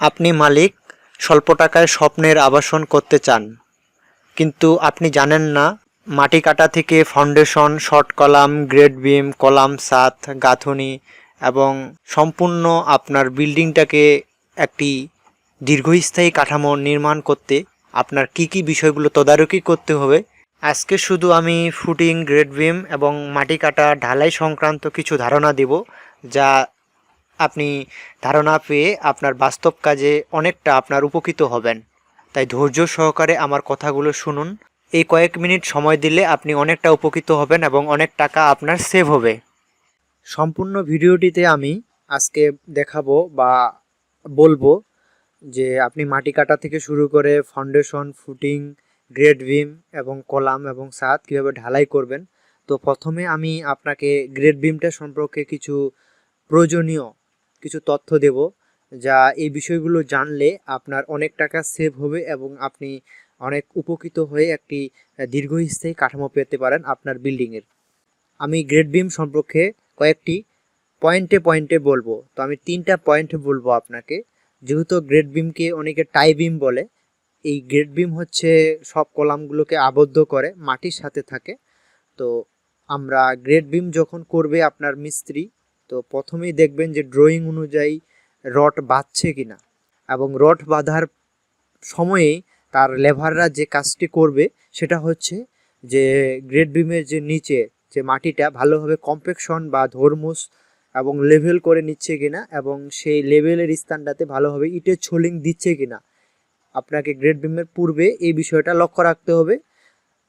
আপনি মালিক, স্বল্প টাকায় স্বপ্নের আবাসন করতে চান। কিন্তু আপনি জানেন না, মাটি কাটা থেকে foundation, short column, grade beam, column, সাত, গাঁথনি এবং সম্পূর্ণ আপনার বিল্ডিংটাকে একটি দীর্ঘস্থায়ী কাঠামো নির্মাণ করতে আপনার কি কি বিষয়গুলো তদারকি করতে হবে? আজকে শুধু আমি ফুটিং, গ্রেড বিম এবং মাটি কাটা, ঢালাই সংক্রান্ত কিছু ধারণা দেব, যা আপনি ধারণা পেয়ে আপনার বাস্তব কাজে অনেকটা আপনার উপকৃত হবেন। তাই ধৈর্য সহকারে আমার কথাগুলো শুনুন। এই কয়েক মিনিট সময় দিলে আপনি অনেকটা উপকৃত হবেন এবং অনেক টাকা আপনার সেভ হবে। সম্পূর্ণ ভিডিওটিতে আমি আজকে দেখাবো বা বলব যে আপনি মাটি কাটা থেকে শুরু করে ফাউন্ডেশন ফুটিং গ্রেড বিম এবং কলাম এবং সাত কীভাবে ঢালাই করবেন। তো প্রথমে আমি আপনাকে গ্রেড বিমটা সম্পর্কে কিছু প্রয়োজনীয় কিছু তথ্য দেব, যা এই বিষয়গুলো জানলে আপনার অনেক টাকা সেভ হবে এবং আপনি অনেক উপকৃত হয়ে একটি দীর্ঘস্থায়ী কাঠামো পেতে পারেন আপনার বিল্ডিংয়ের আমি গ্রেড বিম সম্পর্কে কয়েকটি পয়েন্টে পয়েন্টে বলব। তো আমি তিনটা পয়েন্ট বলব আপনাকে। যেহেতু গ্রেড বিমকে অনেকে টাই বিম বলে, এই গ্রেড বিম হচ্ছে সব কলামগুলোকে আবদ্ধ করে, মাটির সাথে থাকে। তো আমরা গ্রেড বিম যখন করবে আপনার মিস্ত্রি তো প্রথমেই দেখবেন যে ড্রয়িং অনুযায়ী রড বাঁধছে কি না এবং রড বাঁধার সময়ে তার লেভাররা যে কাজটি করবে সেটা হচ্ছে যে গ্রেড বিমের যে নিচে যে মাটিটা ভালোভাবে কম্পেকশন বা ধর্মস এবং লেভেল করে নিচ্ছে কিনা এবং সেই লেভেলের স্থানটাতে ভালোভাবে ইটের ছোলিং দিচ্ছে কিনা। আপনাকে গ্রেড বিমের পূর্বে এই বিষয়টা লক্ষ্য রাখতে হবে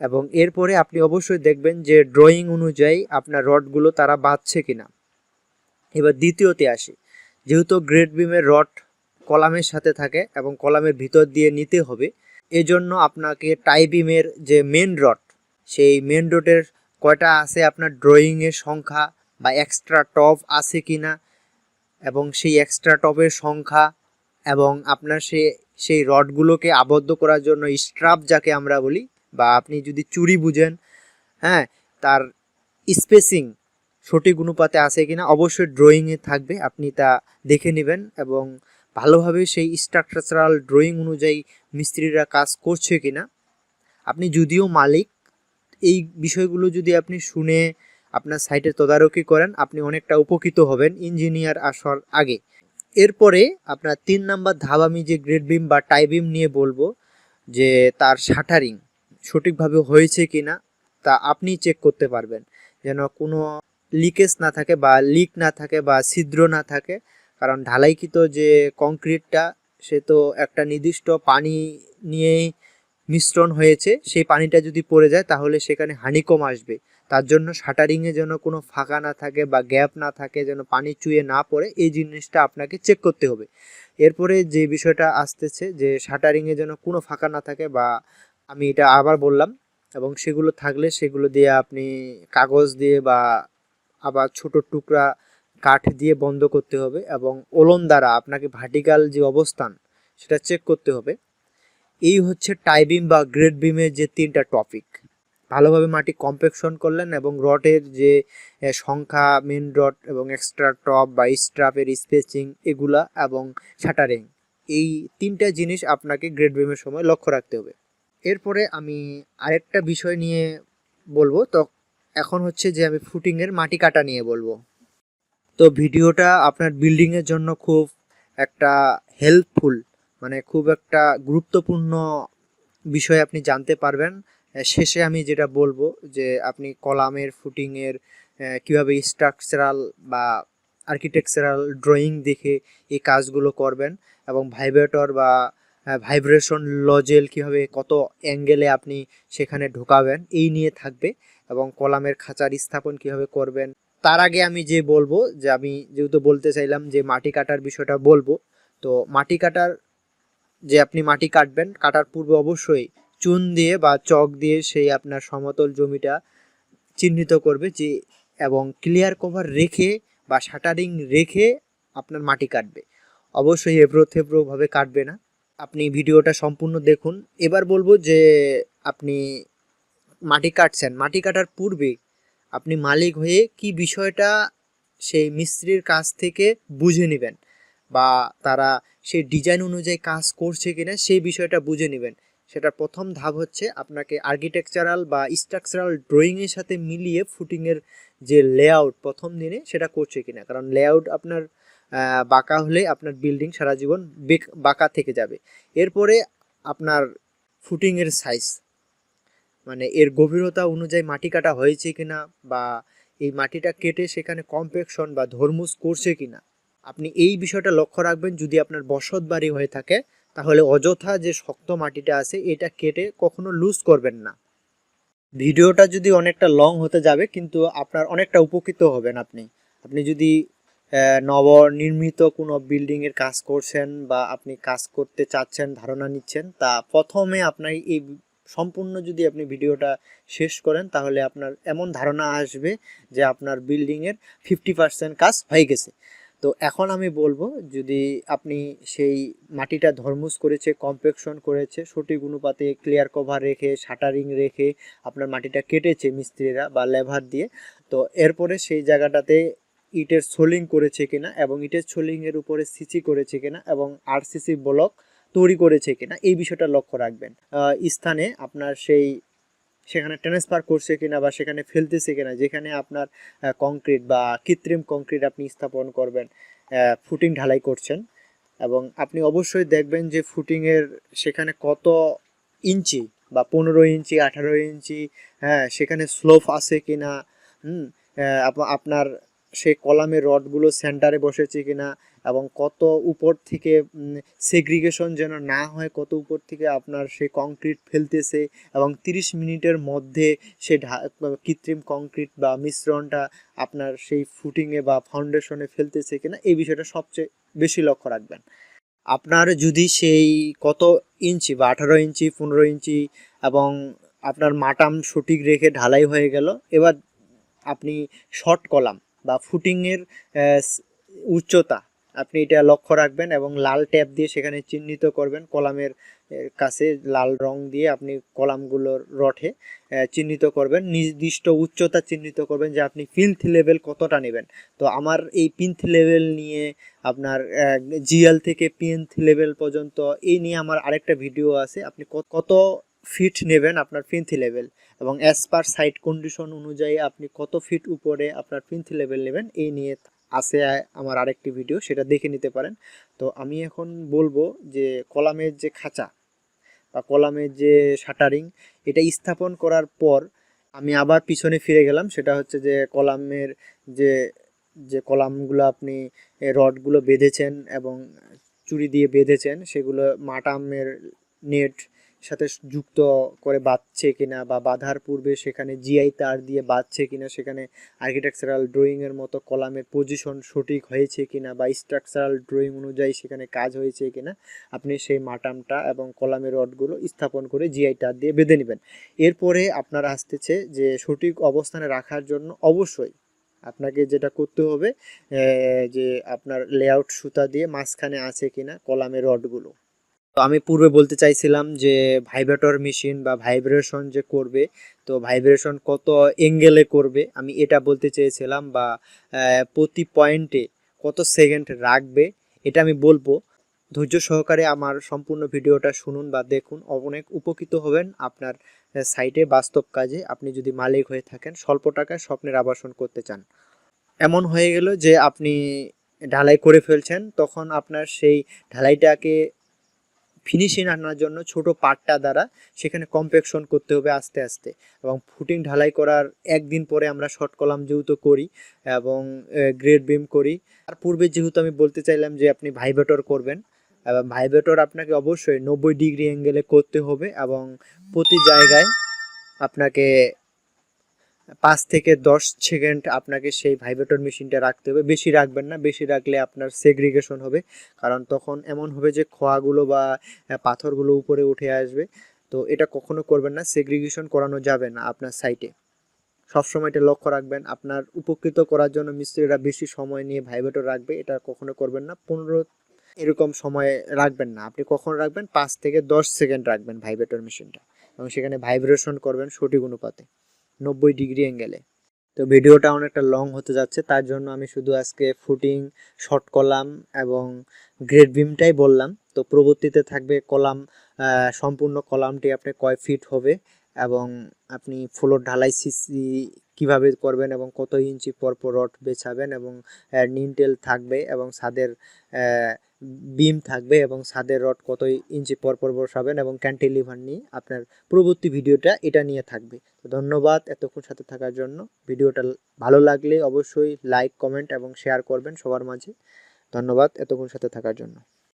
এবং এরপরে আপনি অবশ্যই দেখবেন যে ড্রয়িং অনুযায়ী আপনার রডগুলো তারা বাঁধছে কিনা। এবার দ্বিতীয়তে আসি। যেহেতু গ্রেড বিমের রড কলামের সাথে থাকে এবং কলামের ভিতর দিয়ে নিতে হবে, এজন্য আপনাকে টাই বিমের যে মেন রড সেই মেন রডের কয়টা আছে আপনার ড্রয়িংয়ের সংখ্যা বা এক্সট্রা টপ আছে কি না এবং সেই এক্সট্রা টপের সংখ্যা এবং আপনার সে, সেই রডগুলোকে আবদ্ধ করার জন্য স্ট্রাপ যাকে আমরা বলি, বা আপনি যদি চুরি বুঝেন হ্যাঁ তার স্পেসিং সঠিক অনুপাতে আছে কিনা অবশ্যই ড্রয়িংয়ে থাকবে, আপনি তা দেখে নেবেন এবং ভালোভাবে সেই স্ট্রাকচারাল ড্রয়িং অনুযায়ী মিস্ত্রিরা কাজ করছে কিনা। আপনি যদিও মালিক, এই বিষয়গুলো যদি আপনি শুনে আপনার সাইটে তদারকি করেন, আপনি অনেকটা উপকৃত হবেন ইঞ্জিনিয়ার আসার আগে। এরপরে আপনার তিন নাম্বার ধাপ আমি যে গ্রেড বিম বা টাই বিম নিয়ে বলব, যে তার শাটারিং সঠিকভাবে হয়েছে কিনা তা আপনি চেক করতে পারবেন। যেন কোনো লিকেজ না থাকে বা লিক না থাকে বা ছিদ্র না থাকে, কারণ ঢালাইকৃত যে কংক্রিটটা সে তো একটা নির্দিষ্ট পানি নিয়েই মিশ্রণ হয়েছে। সেই পানিটা যদি পড়ে যায়, তাহলে সেখানে হানিকম আসবে। তার জন্য শাটারিংয়ে যেন কোনো ফাঁকা না থাকে বা গ্যাপ না থাকে, যেন পানি চুয়ে না পড়ে, এই জিনিসটা আপনাকে চেক করতে হবে। এরপরে যে বিষয়টা আসতেছে, যে শাটারিংয়ে যেন কোনো ফাঁকা না থাকে বা আমি এটা আবার বললাম, এবং সেগুলো থাকলে সেগুলো দিয়ে আপনি কাগজ দিয়ে বা আবার ছোট টুকরা কাঠ দিয়ে বন্ধ করতে হবে এবং ওলন দ্বারা আপনাকে ভার্টিক্যাল যে অবস্থান, সেটা চেক করতে হবে। এই হচ্ছে টাইবিম বা গ্রেড বিমের যে তিনটা টপিক ভালোভাবে মাটি কম্পেকশন করলেন এবং রডের যে সংখ্যা মেন রড এবং এক্সট্রা টপ বা স্ট্রাপের স্পেসিং এগুলা এবং শাটারিং এই তিনটা জিনিস আপনাকে গ্রেড বিমের সময় লক্ষ্য রাখতে হবে। এরপরে আমি আরেকটা বিষয় নিয়ে বলব, তো এখন হচ্ছে যে আমি ফুটিংয়ের মাটি কাটা নিয়ে বলব। তো ভিডিওটা আপনার বিল্ডিংয়ের জন্য খুব একটা হেল্পফুল মানে খুব একটা গুরুত্বপূর্ণ বিষয় আপনি জানতে পারবেন। শেষে আমি যেটা বলব যে আপনি কলামের ফুটিংয়ের কীভাবে স্ট্রাকচারাল বা আর্কিটেকচারাল ড্রয়িং দেখে এই কাজগুলো করবেন এবং ভাইব্রেটর বা ভাইব্রেশন লজেল কীভাবে, কত অ্যাঙ্গেলে আপনি সেখানে ঢোকাবেন, এই নিয়ে থাকবে এবং কলামের খাঁচার স্থাপন কীভাবে করবেন। তার আগে আমি যে বলব, যে আমি যেহেতু বলতে চাইলাম যে মাটি কাটার বিষয়টা বলব, তো মাটি কাটার, যে আপনি মাটি কাটবেন, কাটার পূর্বে অবশ্যই চুন দিয়ে বা চক দিয়ে সেই আপনার সমতল জমিটা চিহ্নিত করবে যে, এবং ক্লিয়ার কভার রেখে বা শাটারিং রেখে আপনার মাটি কাটবে। অবশ্যই এব্রো থেব্রোভাবে কাটবে না। আপনি ভিডিওটা সম্পূর্ণ দেখুন। এবার বলব যে আপনি মাটি কাটছেন। মাটি কাটার পূর্বে আপনি মালিক হয়ে কি বিষয়টা সেই মিস্ত্রির কাছ থেকে বুঝে নেবেন বা তারা সেই ডিজাইন অনুযায়ী কাজ করছে কিনা সেই বিষয়টা বুঝে নেবেন। সেটার প্রথম ধাপ হচ্ছে আপনাকে আর্কিটেকচারাল বা স্ট্রাকচারাল ড্রয়িংয়ের সাথে মিলিয়ে ফুটিংয়ের যে লেআউট প্রথম দিনে সেটা করছে কিনা। কারণ লেআউট আপনার বাঁকা হলে আপনার বিল্ডিং সারা জীবন বেক- বাঁকা থেকে যাবে। এরপরে আপনার ফুটিংয়ের সাইজ মানে এর গভীরতা অনুযায়ী মাটি কাটা হয়েছে কিনা বা এই মাটিটা কেটে সেখানে কম্পেকশন বা ধর্মুস করছে কিনা, আপনি এই বিষয়টা লক্ষ্য রাখবেন। যদি আপনার বসত বাড়ি হয়ে থাকে, তাহলে অযথা যে শক্ত মাটিটা আছে, এটা কেটে কখনো লুজ করবেন না। ভিডিওটা যদি অনেকটা লং হতে যাবে, কিন্তু আপনার অনেকটা উপকৃত হবেন আপনি। আপনি যদি নবনির্মিত কোনো বিল্ডিংয়ের কাজ করছেন বা আপনি কাজ করতে চাচ্ছেন, ধারণা নিচ্ছেন, তা প্রথমে আপনার এই সম্পূর্ণ যদি আপনি ভিডিওটা শেষ করেন, তাহলে আপনার এমন ধারণা আসবে যে আপনার বিল্ডিংয়ের ফিফটি পার্সেন্ট কাজ হয়ে গেছে। তো এখন আমি বলব, যদি আপনি সেই মাটিটা ধর্মুস করেছে কম্পেকশন করেছে, সঠিক অনুপাতে ক্লিয়ার কভার রেখে শাটারিং রেখে আপনার মাটিটা কেটেছে মিস্ত্রিরা বা লেভার দিয়ে, তো এরপরে সেই জায়গাটাতে ইটের সোলিং করেছে কিনা এবং ইটের সোলিংয়ের উপরে সিসি করেছে কিনা এবং আর আরসিসি ব্লক তৈরি করেছে কিনা, এই বিষয়টা লক্ষ্য রাখবেন। স্থানে আপনার সেই, সেখানে ট্রান্সফার করছে কিনা বা সেখানে ফেলতেছে কিনা, যেখানে আপনার কংক্রিট বা কৃত্রিম কংক্রিট আপনি স্থাপন করবেন ফুটিং ঢালাই করছেন এবং আপনি অবশ্যই দেখবেন যে ফুটিংয়ের সেখানে কত ইঞ্চি বা পনেরো ইঞ্চি, আঠারো ইঞ্চি হ্যাঁ সেখানে স্লোপ আছে কিনা, হুম আপনার সেই কলামের রডগুলো সেন্টারে বসেছে কিনা এবং কত উপর থেকে সেগ্রিগেশন যেন না হয়, কত উপর থেকে আপনার সেই কংক্রিট ফেলতেছে এবং তিরিশ মিনিটের মধ্যে সে কৃত্রিম কংক্রিট বা মিশ্রণটা আপনার সেই ফুটিংয়ে বা ফাউন্ডেশনে ফেলতেছে কিনা, এই বিষয়টা সবচেয়ে বেশি লক্ষ্য রাখবেন। আপনার যদি সেই কত ইঞ্চি বা আঠারো ইঞ্চি, পনেরো ইঞ্চি এবং আপনার মাটাম সঠিক রেখে ঢালাই হয়ে গেল, এবার আপনি শর্ট কলাম বা ফুটিংয়ের উচ্চতা। আপনি এটা লক্ষ্য রাখবেন এবং লাল ট্যাপ দিয়ে সেখানে চিহ্নিত করবেন। কলামের কাছে লাল রং দিয়ে আপনি কলামগুলোর রঠে চিহ্নিত করবেন। নির্দিষ্ট উচ্চতা চিহ্নিত করবেন যে আপনি পিন্থ লেভেল কতটা নেবেন। তো আমার এই পিন্থ লেভেল নিয়ে আপনার জিএল থেকে পিন্থ লেভেল পর্যন্ত এই নিয়ে আমার আরেকটা ভিডিও আছে। আপনি কত- কত ফিট নেবেন আপনার পিন্থ লেভেল এবং অ্যাজ পার সাইট কন্ডিশন অনুযায়ী আপনি কত ফিট উপরে আপনার পিন্থ লেভেল নেবেন, এই নিয়ে আছে আমার আরেকটি ভিডিও সেটা দেখে নিতে পারেন। তো আমি এখন বলব যে কলামের যে খাঁচা বা কলামের যে শাটারিং এটা স্থাপন করার পর আমি আবার পিছনে ফিরে গেলাম, সেটা হচ্ছে যে কলামের যে যে কলামগুলো আপনি রডগুলো বেঁধেছেন এবং চুরি দিয়ে বেঁধেছেন, সেগুলো মাটামের নেট সাথে যুক্ত করে বাঁধছে কিনা বা বাঁধার পূর্বে সেখানে জিআই তার দিয়ে বাঁধছে কিনা, সেখানে আর্কিটেকচারাল ড্রয়িংয়ের মতো কলামের পজিশন সঠিক হয়েছে কিনা বা স্ট্রাকচারাল ড্রয়িং অনুযায়ী সেখানে কাজ হয়েছে কিনা, আপনি সেই মাটামটা এবং কলামের রডগুলো স্থাপন করে জিআই তার দিয়ে বেঁধে নেবেন। এরপরে আপনার আসতেছে যে সঠিক অবস্থানে রাখার জন্য অবশ্যই আপনাকে যেটা করতে হবে যে আপনার লেআউট সুতা দিয়ে মাঝখানে আছে কিনা কলামের রডগুলো। তো আমি পূর্বে বলতে চাইছিলাম যে ভাইব্রেটর মেশিন বা ভাইব্রেশন যে করবে, তো ভাইব্রেশন কত এঙ্গেলে করবে, আমি এটা বলতে চেয়েছিলাম বা প্রতি পয়েন্টে কত সেকেন্ড রাখবে, এটা আমি বলব। ধৈর্য সহকারে আমার সম্পূর্ণ ভিডিওটা শুনুন বা দেখুন, অনেক উপকৃত হবেন আপনার সাইটে বাস্তব কাজে। আপনি যদি মালিক হয়ে থাকেন, স্বল্প টাকায় স্বপ্নের আবাসন করতে চান। এমন হয়ে গেল যে আপনি ঢালাই করে ফেলছেন, তখন আপনার সেই ঢালাইটাকে ফিনিশিং আনার জন্য ছোট পাটটা দ্বারা সেখানে কম্পেকশন করতে হবে আস্তে আস্তে। এবং ফুটিং ঢালাই করার একদিন পরে আমরা শর্ট কলাম যেহেতু করি এবং গ্রেড বিম করি। তার পূর্বে যেহেতু আমি বলতে চাইলাম যে আপনি ভাইব্রেটর করবেন, এবং ভাইব্রেটর আপনাকে অবশ্যই নব্বই ডিগ্রি অ্যাঙ্গেলে করতে হবে এবং প্রতি জায়গায় আপনাকে পাঁচ থেকে দশ সেকেন্ড আপনাকে সেই ভাইব্রেটর মেশিনটা রাখতে হবে। বেশি রাখবেন না, বেশি রাখলে আপনার সেগ্রিগেশন হবে, কারণ তখন এমন হবে যে খোয়াগুলো বা পাথরগুলো উপরে উঠে আসবে। তো এটা কখনো করবেন না সেগ্রিগেশন করানো যাবে না আপনার সাইটে সবসময় এটা লক্ষ্য রাখবেন, আপনার উপকৃত করার জন্য মিস্ত্রিরা বেশি সময় নিয়ে ভাইব্রেটর রাখবে, এটা কখনো করবেন না। পনেরো এরকম সময় রাখবেন না, আপনি কখন রাখবেন? পাঁচ থেকে দশ সেকেন্ড রাখবেন ভাইব্রেটর মেশিনটা এবং সেখানে ভাইব্রেশন করবেন সঠিক অনুপাতে। নব্বই ডিগ্রি অ্যাঙ্গেলে তো ভিডিওটা অনেকটা লং হতে যাচ্ছে, তার জন্য আমি শুধু আজকে ফুটিং শর্ট কলাম এবং গ্রেড বিমটাই বললাম। তো পরবর্তীতে থাকবে কলাম সম্পূর্ণ কলামটি আপনার কয় ফিট হবে এবং আপনি ফ্লোর ঢালাই সিসি কীভাবে করবেন এবং কত ইঞ্চি পর পর রড বেছাবেন এবং নিনটেল থাকবে এবং ছাদের বিম থাকবে এবং ছাদের রড কত ইঞ্চি পর পর বসাবেন এবং ক্যান্টিলিভার নিয়ে আপনার পরবর্তী ভিডিওটা এটা নিয়ে থাকবে। তো ধন্যবাদ এতক্ষণ সাথে থাকার জন্য। ভিডিওটা ভালো লাগলে অবশ্যই লাইক, কমেন্ট এবং শেয়ার করবেন সবার মাঝে। ধন্যবাদ এতক্ষণ সাথে থাকার জন্য।